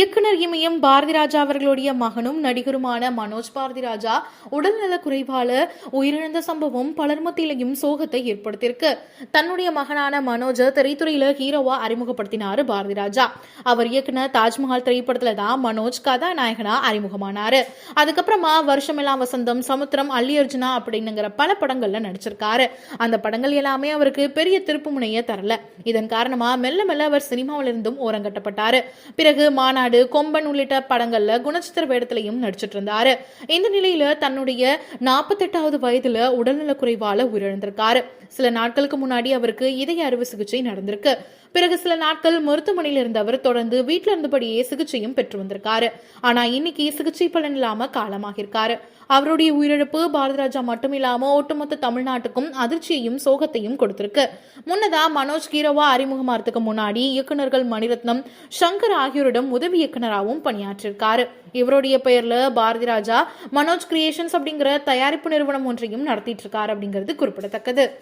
இயக்குனர் இமயம் பாரதி ராஜா அவர்களுடைய மகனும் நடிகருமான மனோஜ் பாரதி ராஜா உடல்நல குறைவால உயிரிழந்த சம்பவம் பலர் மத்தியிலையும் சோகத்தை ஏற்படுத்தியிருக்கு. தன்னுடைய மகனான மனோஜ திரைத்துறையில ஹீரோவா அறிமுகப்படுத்தினாரு பாரதி ராஜா அவர் இயக்குனர் தாஜ்மஹால் திரைப்படத்துல தான் மனோஜ் கதாநாயகனா அறிமுகமானாரு. அதுக்கப்புறமா வருஷமெல்லாம் வசந்தம் சமுத்திரம் அல்லி அர்ஜுனா அப்படின்னுங்கிற பல படங்கள்ல நடிச்சிருக்காரு. அந்த படங்கள் எல்லாமே அவருக்கு பெரிய திருப்பு முனைய தரல. இதன் காரணமா மெல்ல மெல்ல அவர் சினிமாவிலிருந்தும் ஓரங்கட்டப்பட்டாரு. பிறகு மாநாடு கொம்பன் உள்ளிட்ட படங்கள்ல குணச்சித்திர வேடத்திலையும் நடிச்சிட்டு இருந்தாரு. இந்த நிலையில தன்னுடைய நாற்பத்தெட்டாவது வயதுல உடல்நலக் குறைவால உயிரிழந்திருக்காரு. சில நாட்களுக்கு முன்னாடி அவருக்கு இதய அறுவை சிகிச்சை நடந்திருக்கு. பிறகு சில நாட்கள் மருத்துவமனையில் இருந்தவர் தொடர்ந்து வீட்டில் இருந்தபடியே சிகிச்சையும் பெற்று வந்திருக்காரு. ஆனா இன்னைக்கு சிகிச்சை பலன் இல்லாம காலமாகிருக்காரு அவருடைய உயிரிழப்பு பாரதிராஜா மட்டும் இல்லாம ஒட்டுமொத்த தமிழ்நாட்டுக்கும் அதிர்ச்சியையும் சோகத்தையும் கொடுத்திருக்கு. முன்னதா மனோஜ் கீரவா அறிமுகமாறதுக்கு முன்னாடி இயக்குனர்கள் மணிரத்னம் சங்கர் ஆகியோரிடம் உதவி இயக்குனராகவும் பணியாற்றிருக்காரு. இவருடைய பெயர்ல பாரதி ராஜா மனோஜ் கிரியேஷன்ஸ் அப்படிங்கிற தயாரிப்பு நிறுவனம் ஒன்றையும் நடத்திட்டு இருக்காரு அப்படிங்கிறது குறிப்பிடத்தக்கது.